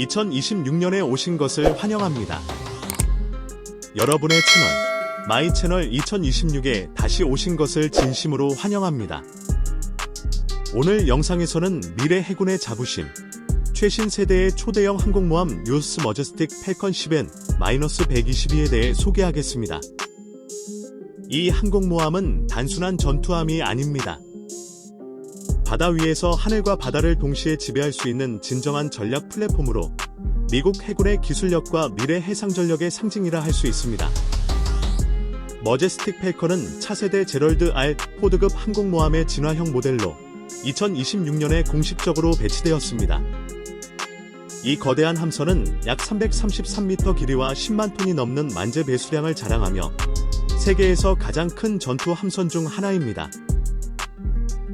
2026년에 오신 것을 환영합니다. 여러분의 채널, 마이 채널 2026에 다시 오신 것을 진심으로 환영합니다. 오늘 영상에서는 미래 해군의 자부심, 최신 세대의 초대형 항공모함 유스 머저스틱 펠컨 10엔 마이너스 122에 대해 소개하겠습니다. 이 항공모함은 단순한 전투함이 아닙니다. 바다 위에서 하늘과 바다를 동시에 지배할 수 있는 진정한 전략 플랫폼으로 미국 해군의 기술력과 미래 해상 전력의 상징이라 할 수 있습니다. 머제스틱 펠컨은 차세대 제럴드 R 포드급 항공모함의 진화형 모델로 2026년에 공식적으로 배치되었습니다. 이 거대한 함선은 약 333m 길이와 10만 톤이 넘는 만재 배수량을 자랑하며 세계에서 가장 큰 전투 함선 중 하나입니다.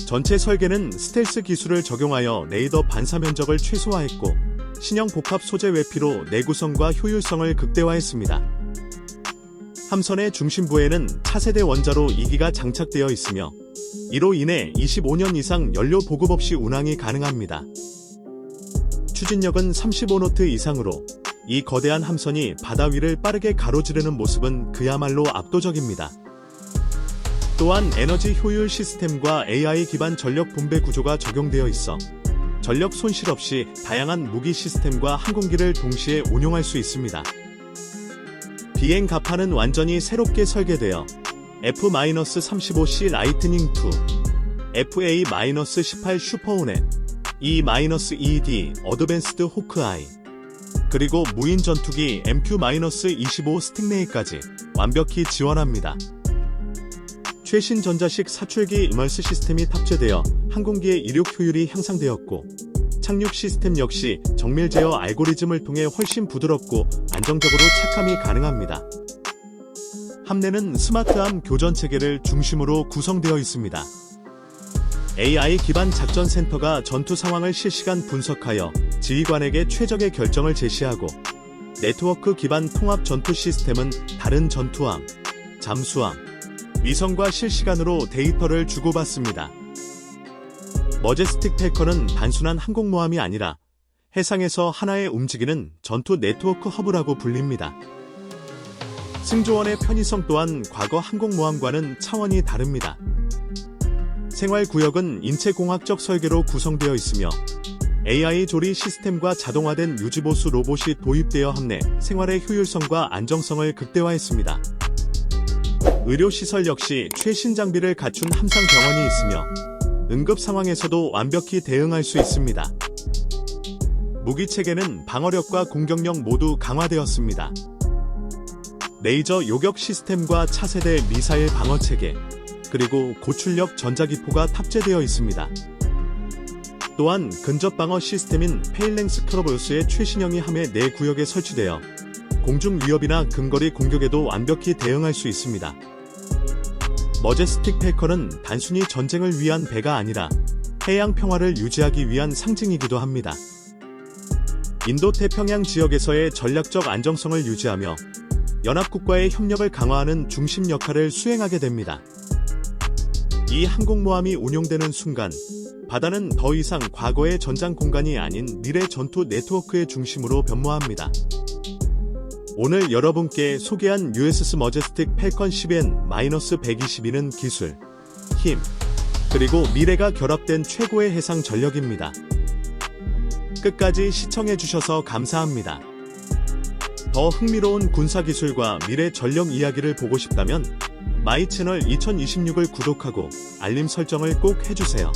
전체 설계는 스텔스 기술을 적용하여 레이더 반사 면적을 최소화했고 신형 복합 소재 외피로 내구성과 효율성을 극대화했습니다. 함선의 중심부에는 차세대 원자로 2기가 장착되어 있으며 이로 인해 25년 이상 연료 보급 없이 운항이 가능합니다. 추진력은 35노트 이상으로 이 거대한 함선이 바다 위를 빠르게 가로지르는 모습은 그야말로 압도적입니다. 또한 에너지 효율 시스템과 AI 기반 전력 분배 구조가 적용되어 있어 전력 손실 없이 다양한 무기 시스템과 항공기를 동시에 운용할 수 있습니다. 비행 가판은 완전히 새롭게 설계되어 F-35C 라이트닝 2, FA-18 슈퍼호넷, E-ED 어드밴스드 호크아이, 그리고 무인 전투기 MQ-25 스팅레이까지 완벽히 지원합니다. 최신 전자식 사출기 이멀스 시스템이 탑재되어 항공기의 이륙 효율이 향상되었고 착륙 시스템 역시 정밀 제어 알고리즘을 통해 훨씬 부드럽고 안정적으로 착함이 가능합니다. 함내는 스마트함 교전 체계를 중심으로 구성되어 있습니다. AI 기반 작전 센터가 전투 상황을 실시간 분석하여 지휘관에게 최적의 결정을 제시하고 네트워크 기반 통합 전투 시스템은 다른 전투함, 잠수함, 위성과 실시간으로 데이터를 주고받습니다. 머제스틱 펠컨은 단순한 항공모함이 아니라 해상에서 하나의 움직이는 전투 네트워크 허브라고 불립니다. 승조원의 편의성 또한 과거 항공모함과는 차원이 다릅니다. 생활구역은 인체공학적 설계로 구성되어 있으며 AI 조리 시스템과 자동화된 유지보수 로봇이 도입되어 함내 생활의 효율성과 안정성을 극대화했습니다. 의료시설 역시 최신 장비를 갖춘 함상 병원이 있으며 응급 상황에서도 완벽히 대응할 수 있습니다. 무기 체계는 방어력과 공격력 모두 강화되었습니다. 레이저 요격 시스템과 차세대 미사일 방어 체계, 그리고 고출력 전자기포가 탑재되어 있습니다. 또한 근접 방어 시스템인 페일랭스 크로버스의 최신형이 함의 내 구역에 설치되어 공중 위협이나 근거리 공격에도 완벽히 대응할 수 있습니다. 머제스틱 펠컨은 단순히 전쟁을 위한 배가 아니라 해양 평화를 유지하기 위한 상징이기도 합니다. 인도 태평양 지역에서의 전략적 안정성을 유지하며 연합국과의 협력을 강화하는 중심 역할을 수행하게 됩니다. 이 항공모함이 운용되는 순간 바다는 더 이상 과거의 전장 공간이 아닌 미래 전투 네트워크의 중심으로 변모합니다. 오늘 여러분께 소개한 USS 머제스틱 펠컨 10엔 마이너스 122는 기술, 힘, 그리고 미래가 결합된 최고의 해상 전력입니다. 끝까지 시청해주셔서 감사합니다. 더 흥미로운 군사기술과 미래 전력 이야기를 보고 싶다면 마이 채널 2026을 구독하고 알림 설정을 꼭 해주세요.